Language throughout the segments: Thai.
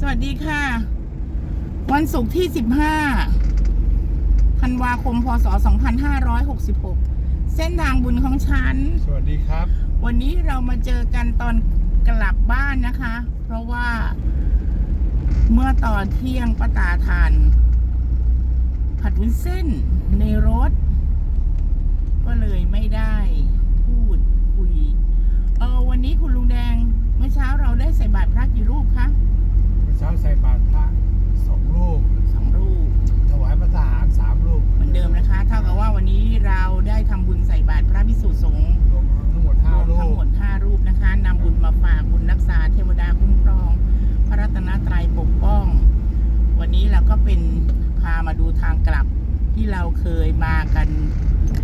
สวัสดีค่ะ วันศุกร์ที่ 15ธันวาคม พศ 2566 เส้นทางบุญของฉัน สวัสดีครับ วันนี้เรามาเจอกันตอนกลับบ้านนะคะ เพราะว่าเมื่อตอนเที่ยงป้าตาทาน ผัดวุ้นเส้นในรถ ก็เลยไม่ได้พูดคุย เออวันนี้คุณลุงแดง เมื่อเช้าเราได้ใส่บาตรพระกี่รูปคะ เมื่อเช้าใส่บาตรพระสองรูปสองรูป ถวายพระทหารสามรูปเหมือนเดิมนะคะ เท่ากับว่าวันนี้เราได้ทำบุญใส่บาตรพระพิสุสงฆ์รวมทั้งหมดรห้าวมรูทั้งปหมด5รูปนะคะนำบุญมาฝากบุญรักษาเทวดาคุ้มครอง พระรัตนตรัยปกป้อง วันนี้เราก็เป็นพามาดูทางกลับที่เราเคยมากัน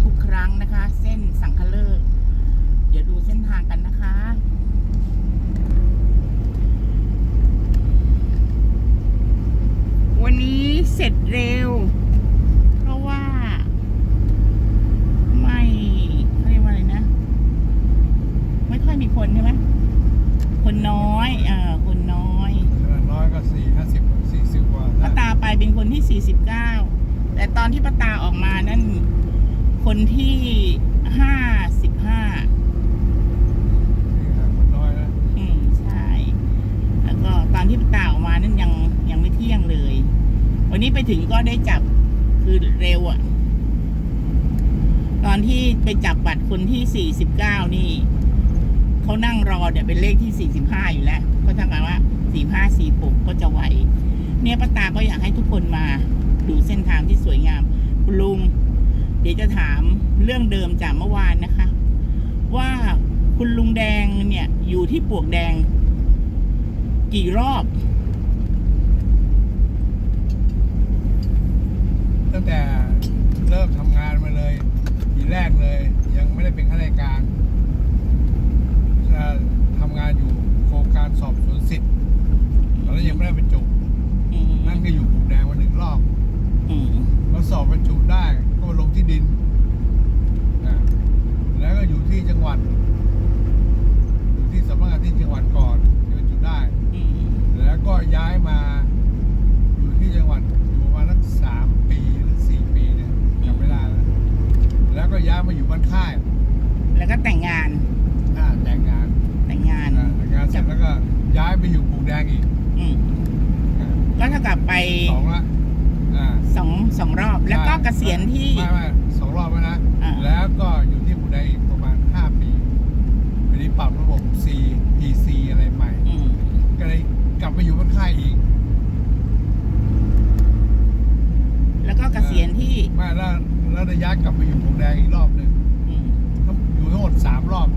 ทุกครั้งนะคะ เส้นสังคเลิกเดี๋ยวดูเส้นทางกันนะคะ วันนี้เส ร็จเร็ว เพราะว่า ไม่เขาเรียกว่าอะไรนะ ไม่ค่อยมีคนใช่ไหมคนน้อยเอ่อคนน้อยน้อยก็สี่ห้าสิบสี่สิบกว่าป้าตาไปเป็นคนที่49แต่ตอนที่ป้าตาออกมานั่น คนที่ 55 คนน้อยนะ อืม ใช่ แล้วก็ตอนที่ป้าตาออกมานั่นยังยังไม่เที่ยงเลย วันนี้ ไปถึงก็ได้จับคือเร็วอะ่ะตอนที่ไปจับบัตรคนที่ 49 นี่ เขานั่งรอเนี่ยเป็นเลขที่ 45 อยู่แล้ว ก็เท่ากับว่า 45 46 ก็จะไหว เนี่ยป้าตาก็อยากให้ทุกคนมาดูเส้นทางที่สวยงามคุณลุง เดี๋ยวจะถามเรื่องเดิมจากเมื่อวานนะคะ ว่าคุณลุงแดงเนี่ยอยู่ที่ปวกแดง กี่รอบ ตั้งแต่เริ่มทำงานมาเลยทีแรกเลย ยังไม่ได้เป็นข้าราชการจะทำงานอยู่โครงการสอบสวนสิทธิ์ตอนนั้นยังไม่ได้บรรจุ อืม นั่นก็อยู่ปลูกแดงมาหนึ่งรอบ อืม พอสอบบรรจุได้ก็มาลงที่ดินนะแล้วก็อยู่ที่จังหวัด อยู่ที่สำนักงานที่จังหวัดก่อนที่บรรจุได้ อืม แล้วก็ย้ายมาอยู่ที่จังหวัดอยู่ประมาณสักสามปีหรือสี่ปีเนี่ยจำไม่ได้แล้วแล้วก็ย้ายมาอยู่บ้านค่าย แล้วก็แต่งงาน อ่าแต่งงาน แต่งงาน อ่าแต่งงานเสร็จแล้วก็ย้ายไปอยู่ปลูกแดงอีก อืม อ่า ก็เท่ากับไป สองละอ่าสองสองรอบ แล้วก็เกษียณที่ ไม่ไม่สองรอบแล้วนะ อ่า แล้วก็อยู่ที่บุได้อีกประมาณ 5 ปีวันนี้ปรับระบบ C PC อะไรใหม่ อืมก็เลยกลับไปอยู่บ้านค่ายอีกแล้วก็เกษียณที่ไม่แล้วแล้วระยะกลับไปอยู่บุกแดงอีกรอบหนึ่ง อืมต้องอยู่ทั้งหมด3รอบ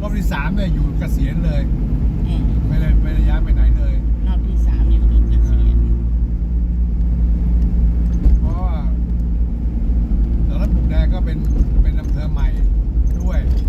รอบที่3เนี่ยอยู่เกษียณเลย อืมไม่ได้ไม่ได้ย้ายไปไหนเลย รอบที่สามอยู่จนเกษียณ เพราะว่าตอนนั้นบุกแดงก็เป็นเป็นอำเภอใหม่ ด้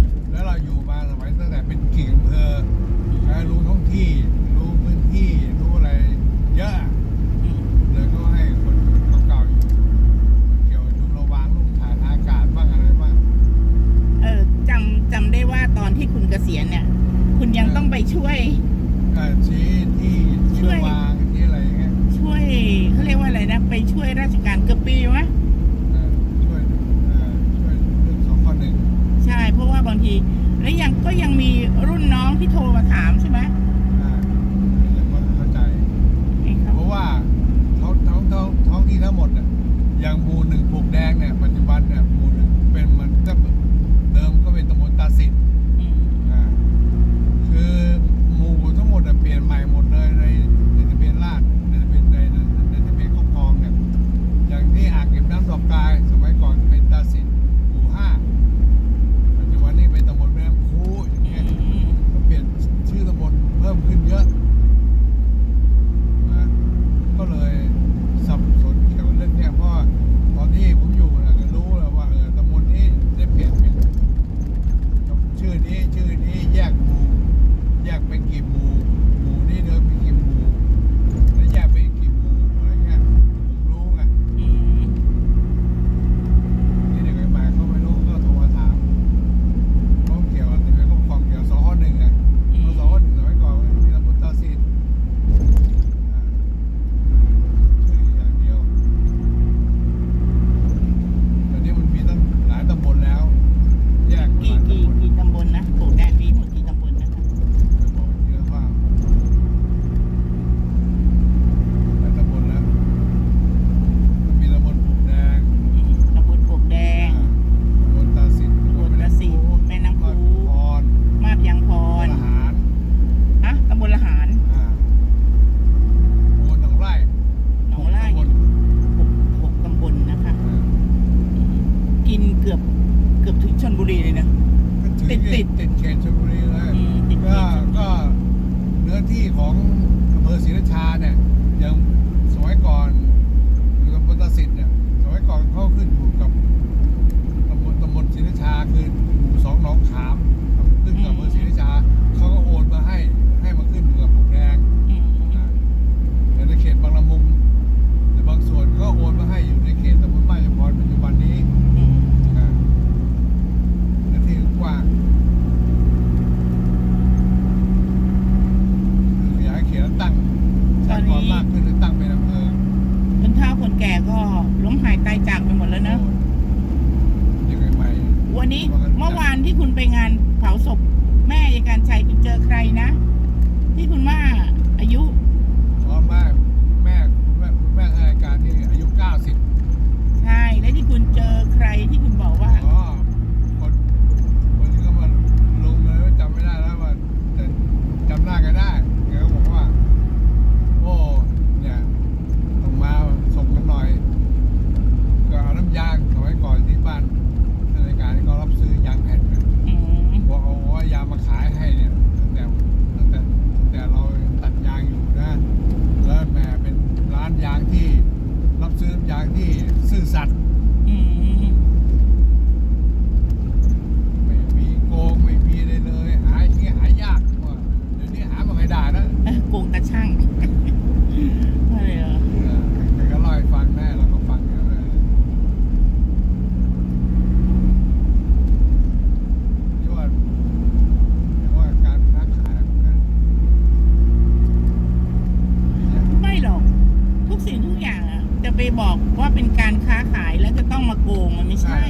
ไปบอกว่าเป็นการค้าขายแล้วจะต้องมาโกงมันไม่ใช่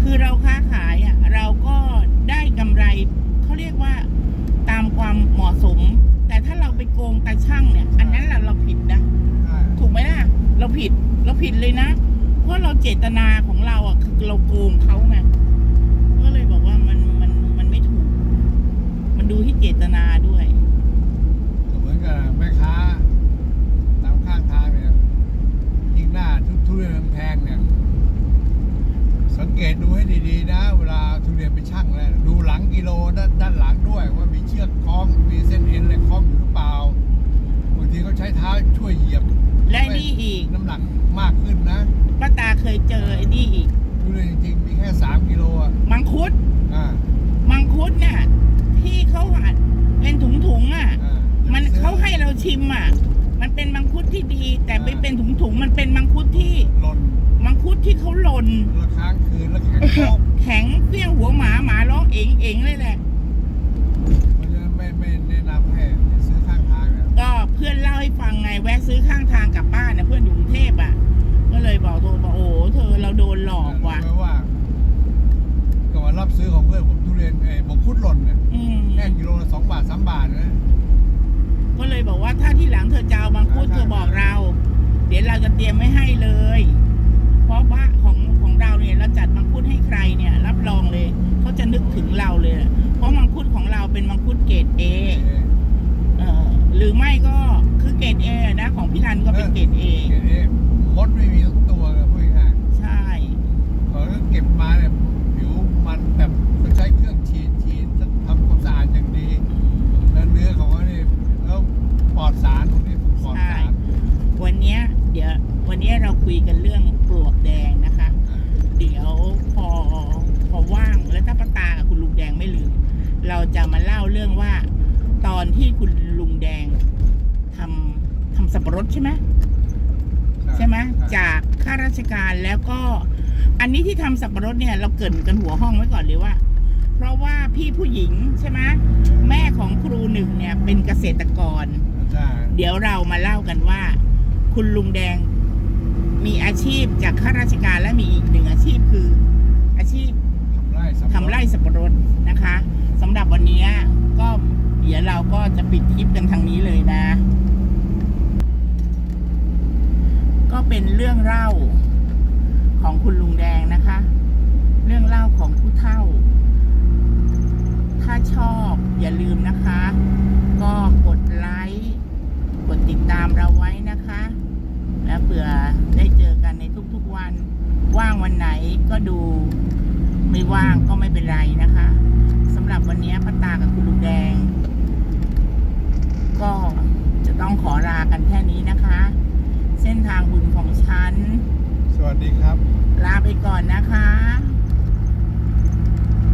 คือเราค้าขายอะเราก็ได้กำไรเขาเรียกว่าตามความเหมาะสม แต่ถ้าเราไปโกงตาช่างเนี่ย อันนั้นแหละเราผิดนะใช่ถูกไหมล่ะ เราผิดเราผิดเลยนะ เพราะเราเจตนาของเราอะคือเราโกงเขาไงก็เลยบอกว่ามันมันมันไม่ถูก มันดูที่เจตนาด้วยก็เหมือนกับแม่ค้าตามข้างทางเนี่ยยิ่งหน้าทุทุเรียนแพงเนี่ย สัง เกตดูให้ดีๆนะ เวลาทุเรียนไปชั่งแล้ว ดูหลังกิโลด้านด้านหลังด้วยว่ามีเชือกคล้องมีเส้นเอ็นอะไรคล้องอยู่หรือเปล่าบางทีเขาใช้เท้าช่วยเหยียบและนี่อีกน้ำหนักมากขึ้นนะป้าตาเคยเจอไอ้นี่อีก ทุเรียนจริงๆมีแค่สามกิโลอะมังคุด อ่ามังคุดเนี่ยที่เขาหัดเป็นถุงถุงๆอะ อ่ามันซื้อเขาให้เราชิมอะ มันเป็นมังคุดที่ดี แต่ไม่เป็นถุงถุงๆมันเป็นมังคุดที่หล่นมังคุด ที่เขาหล่นละค้างคืนละแข็งโป๊กแข็งเพี้ยงหัวหมาหมาร้องเอ๋งเอ๋งเลยแหละ เพราะฉะนั้นไม่ไม่แนะนำให้ซื้อข้างทางเนี่ยก็เพื่อนเล่าให้ฟังไงแวะซื้อข้างทางกลับบ้านนะเพื่อนอยู่กรุงเทพอะ ก็เลยบอกโทรบอกโอ้โหเธอเราโดนหลอกว่ะรู้ไหมว่าก็มารับซื้อของเพื่อนผมทุเรียนเออบกคุดหล่นเนี่ยอืมแค่กิโลละสองบาทสามบาทนะก็เลยบอกว่าถ้าที่หลังเธอจะเอามังคุดเธอบอกเรา เดี๋ยวเราจะเตรียมไว้ให้เลยเพ ราะว่าของของเราเนี่ยเราจัดมังคุดให้ใครเนี่ย รับรองเลยเขาจะนึกถึงเราเลย เพราะมังคุดของเราเป็นมังคุดเกรดเอเออเออหรือไม่ก็คือเกรดเอนะของพี่รันก็เป็นเกรดเอ คุยกันเรื่องปลวกแดงนะคะอ่าเดี๋ยวพอพอว่างแล้วถ้าป้าตากับคุณลุงแดงไม่ลืม เราจะมาเล่าเรื่องว่า ตอนที่คุณลุงแดงทำทำสับปะรดใช่ไหมใช่ไหมจากข้าราชการแล้วก็ อันนี้ที่ทำสับปะรดเนี่ย เราเกรินกันหัวห้องไว้ก่อนเลยว่า เพราะว่าพี่ผู้หญิงใช่ไหมแม่ของครูหนึ่งเนี่ยเป็นเกษตรกรใช่เดี๋ยวเรามาเล่ากันว่า คุณลุงแดง มีอาชีพจากข้าราชการและมีอีกหนึ่งอาชีพคืออาชีพทำไร่สับปะทำไร่สับปะรดนะคะสำหรับวันนี้ก็เดี๋ยวเราก็จะปิดคลิปกันทางนี้เลยนะ ก็เป็นเรื่องเล่าของคุณลุงแดงนะคะ เรื่องเล่าของผู้เฒ่า ถ้าชอบอย่าลืมนะคะ ก็กดไลค์ กดติดตามเราไว้นะคะ นะเผื่อได้เจอกันในทุกๆวัน ว่างวันไหนก็ดู ไม่ว่างก็ไม่เป็นไรนะคะสำหรับวันนี้พัตตากับคุณลุงแดง ก็จะต้องขอลากันแค่นี้นะคะ เส้นทางบุญของฉัน สวัสดีครับ ลาไปก่อนนะคะ